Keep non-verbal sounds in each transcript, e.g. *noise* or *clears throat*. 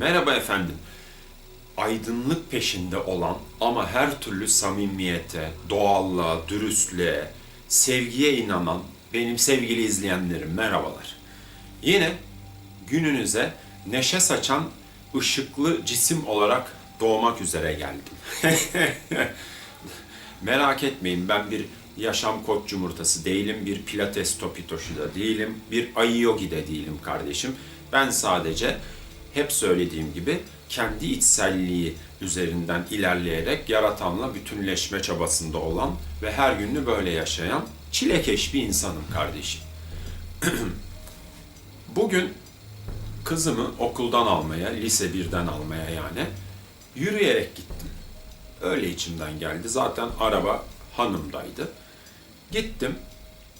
Merhaba efendim. Aydınlık peşinde olan ama her türlü samimiyete, doğallığa, dürüstlüğe, sevgiye inanan benim sevgili izleyenlerim merhabalar. Yine gününüze neşe saçan ışıklı cisim olarak doğmak üzere geldim. *laughs* Merak etmeyin ben bir yaşam koç yumurtası değilim, bir pilates topitoşu da değilim, bir ayı yogi de değilim kardeşim. Ben sadece hep söylediğim gibi kendi içselliği üzerinden ilerleyerek yaratanla bütünleşme çabasında olan ve her gününü böyle yaşayan çilekeş bir insanım kardeşim. *clears throat* Bugün kızımı okuldan almaya, lise 1'den almaya yani yürüyerek gittim. Öyle içimden geldi. Zaten araba hanımdaydı. Gittim.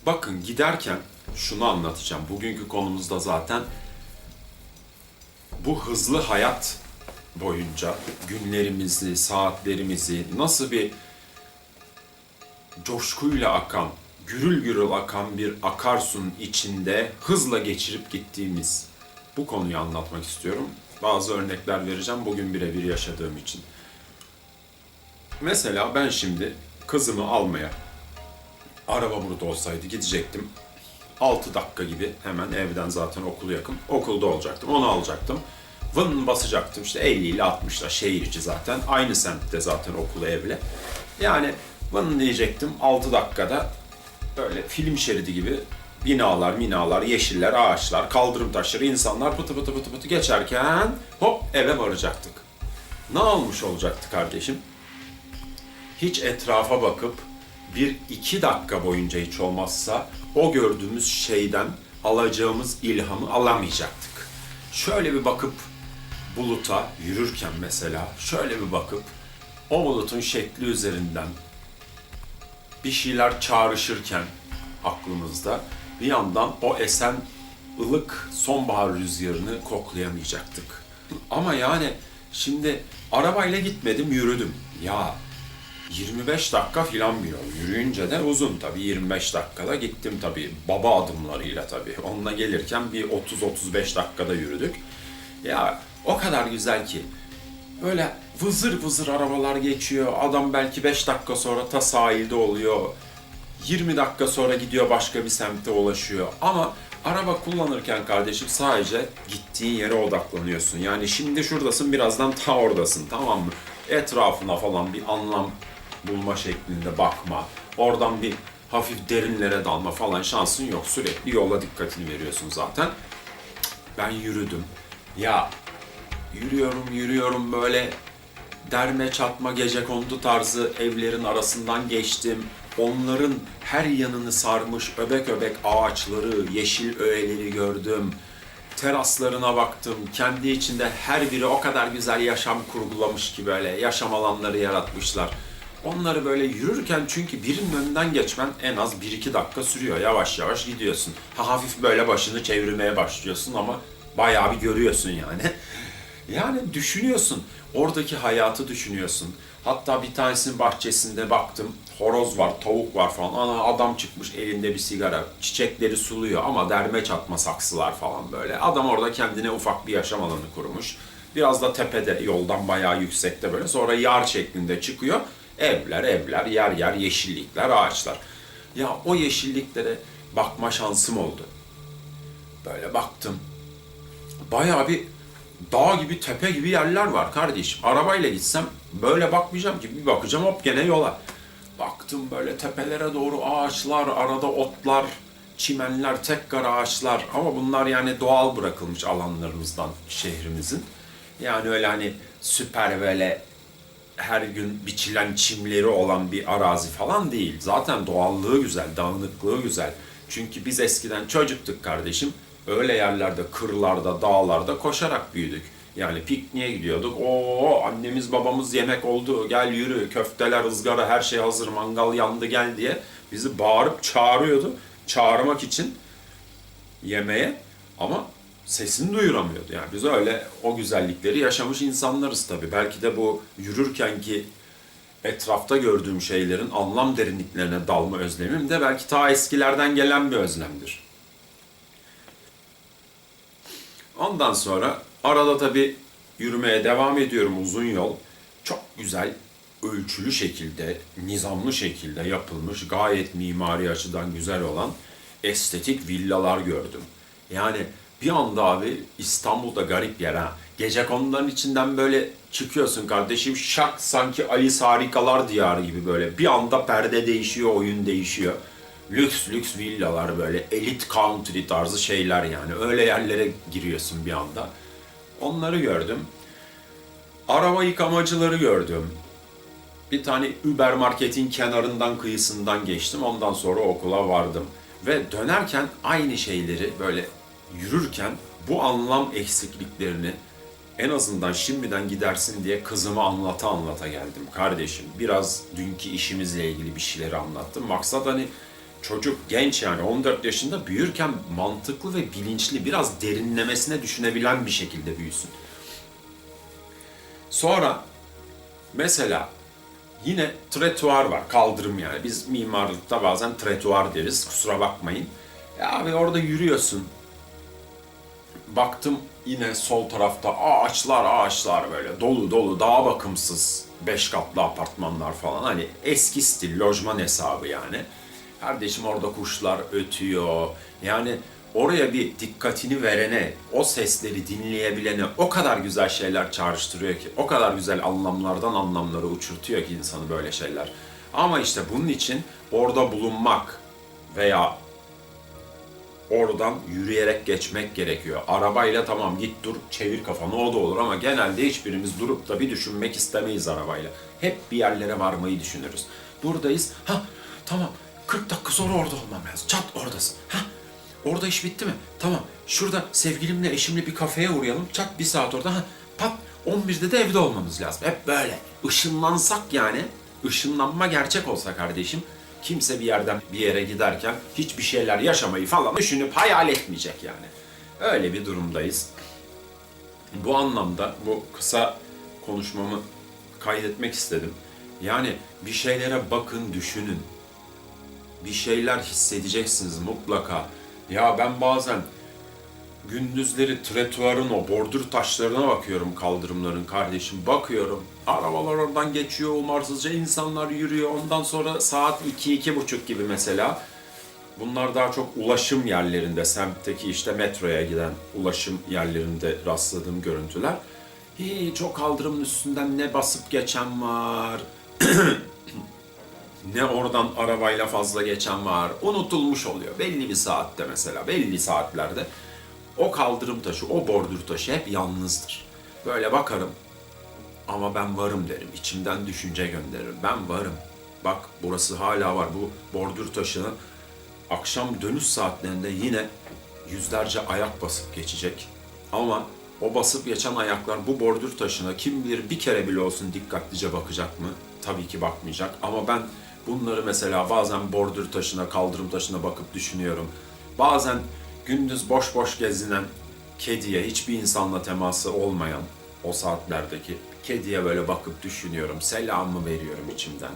Bakın giderken şunu anlatacağım. Bugünkü konumuzda zaten bu hızlı hayat boyunca günlerimizi, saatlerimizi nasıl bir coşkuyla akan, gürül gürül akan bir akarsunun içinde hızla geçirip gittiğimiz bu konuyu anlatmak istiyorum. Bazı örnekler vereceğim bugün birebir yaşadığım için. Mesela ben şimdi kızımı almaya araba burada olsaydı gidecektim. 6 dakika gibi hemen evden zaten okulu yakın. Okulda olacaktım. Onu alacaktım. Vın basacaktım işte 50 ile 60'la şehir içi zaten. Aynı semtte zaten okulu evle. Yani vın diyecektim 6 dakikada böyle film şeridi gibi binalar, minalar, yeşiller, ağaçlar, kaldırım taşları, insanlar pıtı pıtı pıtı pıtı geçerken hop eve varacaktık. Ne olmuş olacaktı kardeşim? hiç etrafa bakıp bir iki dakika boyunca hiç olmazsa o gördüğümüz şeyden alacağımız ilhamı alamayacaktık. Şöyle bir bakıp buluta yürürken mesela şöyle bir bakıp o bulutun şekli üzerinden bir şeyler çağrışırken aklımızda bir yandan o esen ılık sonbahar rüzgarını koklayamayacaktık. Ama yani şimdi arabayla gitmedim yürüdüm. Ya 25 dakika filan bir yol. Yürüyünce de uzun tabii 25 dakikada gittim tabii baba adımlarıyla tabii. Onunla gelirken bir 30-35 dakikada yürüdük. Ya o kadar güzel ki böyle vızır vızır arabalar geçiyor. Adam belki 5 dakika sonra ta sahilde oluyor. 20 dakika sonra gidiyor başka bir semte ulaşıyor. Ama araba kullanırken kardeşim sadece gittiğin yere odaklanıyorsun. Yani şimdi şuradasın birazdan ta oradasın tamam mı? Etrafına falan bir anlam bulma şeklinde bakma. Oradan bir hafif derinlere dalma falan şansın yok. Sürekli yola dikkatini veriyorsun zaten. Ben yürüdüm. Ya yürüyorum yürüyorum böyle derme çatma gece kondu tarzı evlerin arasından geçtim. Onların her yanını sarmış öbek öbek ağaçları, yeşil öğeleri gördüm. Teraslarına baktım. Kendi içinde her biri o kadar güzel yaşam kurgulamış ki böyle yaşam alanları yaratmışlar. Onları böyle yürürken çünkü birinin önünden geçmen en az 1-2 dakika sürüyor. Yavaş yavaş gidiyorsun. Ha, hafif böyle başını çevirmeye başlıyorsun ama bayağı bir görüyorsun yani. *laughs* Yani düşünüyorsun. Oradaki hayatı düşünüyorsun. Hatta bir tanesinin bahçesinde baktım. Horoz var, tavuk var falan. Ana adam çıkmış elinde bir sigara. Çiçekleri suluyor ama derme çatma saksılar falan böyle. Adam orada kendine ufak bir yaşam alanı kurmuş. Biraz da tepede yoldan bayağı yüksekte böyle. Sonra yar şeklinde çıkıyor. Evler, evler, yer yer yeşillikler, ağaçlar. Ya o yeşilliklere bakma şansım oldu. Böyle baktım. Bayağı bir dağ gibi, tepe gibi yerler var kardeşim. Arabayla gitsem böyle bakmayacağım ki. Bir bakacağım hop gene yola. Baktım böyle tepelere doğru ağaçlar, arada otlar, çimenler, tekrar ağaçlar. Ama bunlar yani doğal bırakılmış alanlarımızdan şehrimizin. Yani öyle hani süper böyle her gün biçilen çimleri olan bir arazi falan değil. Zaten doğallığı güzel, dağınıklığı güzel. Çünkü biz eskiden çocuktuk kardeşim. Öyle yerlerde, kırlarda, dağlarda koşarak büyüdük. Yani pikniğe gidiyorduk. Oo annemiz babamız yemek oldu. Gel yürü, köfteler, ızgara her şey hazır, mangal yandı gel diye bizi bağırıp çağırıyordu. Çağırmak için yemeğe ama sesini duyuramıyordu. Yani biz öyle o güzellikleri yaşamış insanlarız tabii. Belki de bu yürürken ki etrafta gördüğüm şeylerin anlam derinliklerine dalma özlemim de belki ta eskilerden gelen bir özlemdir. Ondan sonra arada tabii Yürümeye devam ediyorum uzun yol. Çok güzel, ölçülü şekilde, nizamlı şekilde yapılmış, gayet mimari açıdan güzel olan estetik villalar gördüm. Yani bir anda abi İstanbul'da garip yer ha. Gece konuların içinden böyle çıkıyorsun kardeşim şak sanki Alice Harikalar Diyarı gibi böyle. Bir anda perde değişiyor, oyun değişiyor. Lüks lüks villalar böyle elit country tarzı şeyler yani. Öyle yerlere giriyorsun bir anda. Onları gördüm. Araba yıkamacıları gördüm. Bir tane Uber marketin kenarından kıyısından geçtim. Ondan sonra okula vardım. Ve dönerken aynı şeyleri böyle yürürken bu anlam eksikliklerini en azından şimdiden gidersin diye kızıma anlata anlata geldim. Kardeşim biraz dünkü işimizle ilgili bir şeyleri anlattım. Maksat hani çocuk genç yani 14 yaşında büyürken mantıklı ve bilinçli biraz derinlemesine düşünebilen bir şekilde büyüsün. Sonra mesela yine tretuar var, kaldırım yani. Biz mimarlıkta bazen tretuar deriz, kusura bakmayın. Ya abi orada yürüyorsun. Baktım yine sol tarafta ağaçlar ağaçlar böyle dolu dolu daha bakımsız beş katlı apartmanlar falan hani eski stil lojman hesabı yani. Kardeşim orada kuşlar ötüyor. Yani oraya bir dikkatini verene, o sesleri dinleyebilene o kadar güzel şeyler çağrıştırıyor ki, o kadar güzel anlamlardan anlamları uçurtuyor ki insanı böyle şeyler. Ama işte bunun için orada bulunmak veya oradan yürüyerek geçmek gerekiyor. Arabayla tamam git dur çevir kafanı o da olur ama genelde hiçbirimiz durup da bir düşünmek istemeyiz arabayla. Hep bir yerlere varmayı düşünürüz. Buradayız. Ha tamam 40 dakika sonra orada olmam lazım. Çat oradasın. Ha orada iş bitti mi? Tamam. Şurada sevgilimle eşimle bir kafeye uğrayalım. Çat bir saat orada. Ha pat 11'de de evde olmamız lazım. Hep böyle. Işınlansak yani. ışınlanma gerçek olsa kardeşim kimse bir yerden bir yere giderken hiçbir şeyler yaşamayı falan düşünüp hayal etmeyecek yani. Öyle bir durumdayız. Bu anlamda bu kısa konuşmamı kaydetmek istedim. Yani bir şeylere bakın, düşünün. Bir şeyler hissedeceksiniz mutlaka. Ya ben bazen gündüzleri tretuarın o bordür taşlarına bakıyorum kaldırımların kardeşim. Bakıyorum arabalar oradan geçiyor umarsızca insanlar yürüyor. Ondan sonra saat 2-2.30 gibi mesela. Bunlar daha çok ulaşım yerlerinde, semtteki işte metroya giden ulaşım yerlerinde rastladığım görüntüler. Hiç o kaldırımın üstünden ne basıp geçen var, *clears throat* ne oradan arabayla fazla geçen var. Unutulmuş oluyor. Belli bir saatte mesela, belli saatlerde o kaldırım taşı, o bordür taşı hep yalnızdır. Böyle bakarım ama ben varım derim. İçimden düşünce gönderirim. Ben varım. Bak burası hala var. Bu bordür taşını akşam dönüş saatlerinde yine yüzlerce ayak basıp geçecek. Ama o basıp geçen ayaklar bu bordür taşına kim bilir bir kere bile olsun dikkatlice bakacak mı? Tabii ki bakmayacak. Ama ben bunları mesela bazen bordür taşına, kaldırım taşına bakıp düşünüyorum. Bazen gündüz boş boş gezinen kediye, hiçbir insanla teması olmayan o saatlerdeki kediye böyle bakıp düşünüyorum. Selamımı veriyorum içimden.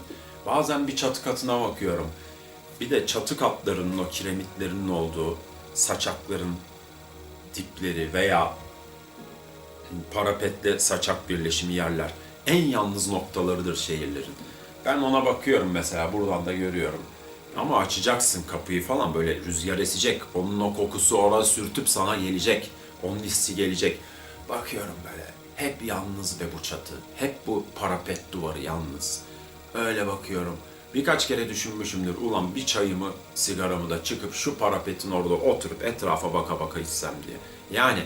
Bazen bir çatı katına bakıyorum. Bir de çatı katlarının o kiremitlerinin olduğu saçakların dipleri veya parapetle saçak birleşimi yerler. En yalnız noktalarıdır şehirlerin. Ben ona bakıyorum mesela buradan da görüyorum. Ama açacaksın kapıyı falan böyle rüzgar esecek. Onun o kokusu oraya sürtüp sana gelecek. Onun hissi gelecek. Bakıyorum böyle. Hep yalnız be bu çatı. Hep bu parapet duvarı yalnız. Öyle bakıyorum. Birkaç kere düşünmüşümdür. Ulan bir çayımı, sigaramı da çıkıp şu parapetin orada oturup etrafa baka baka içsem diye. Yani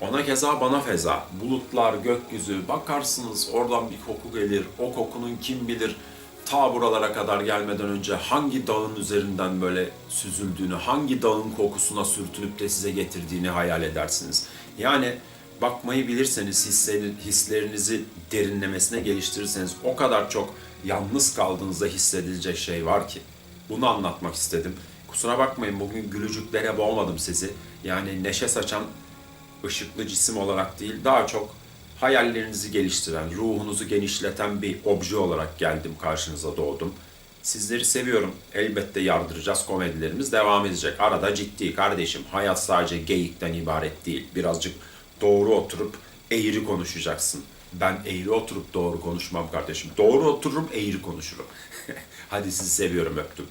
ona keza bana feza. Bulutlar, gökyüzü, bakarsınız oradan bir koku gelir. O kokunun kim bilir ta buralara kadar gelmeden önce hangi dağın üzerinden böyle süzüldüğünü, hangi dağın kokusuna sürtünüp de size getirdiğini hayal edersiniz. Yani bakmayı bilirseniz, hisleri, hislerinizi derinlemesine geliştirirseniz o kadar çok yalnız kaldığınızda hissedilecek şey var ki. Bunu anlatmak istedim. Kusura bakmayın bugün gülücüklere boğmadım sizi. Yani neşe saçan ışıklı cisim olarak değil, daha çok hayallerinizi geliştiren, ruhunuzu genişleten bir obje olarak geldim, karşınıza doğdum. Sizleri seviyorum. Elbette yardıracağız. Komedilerimiz devam edecek. Arada ciddi kardeşim. Hayat sadece geyikten ibaret değil. Birazcık doğru oturup eğri konuşacaksın. Ben eğri oturup doğru konuşmam kardeşim. Doğru otururum, eğri konuşurum. *laughs* Hadi sizi seviyorum, öptüm.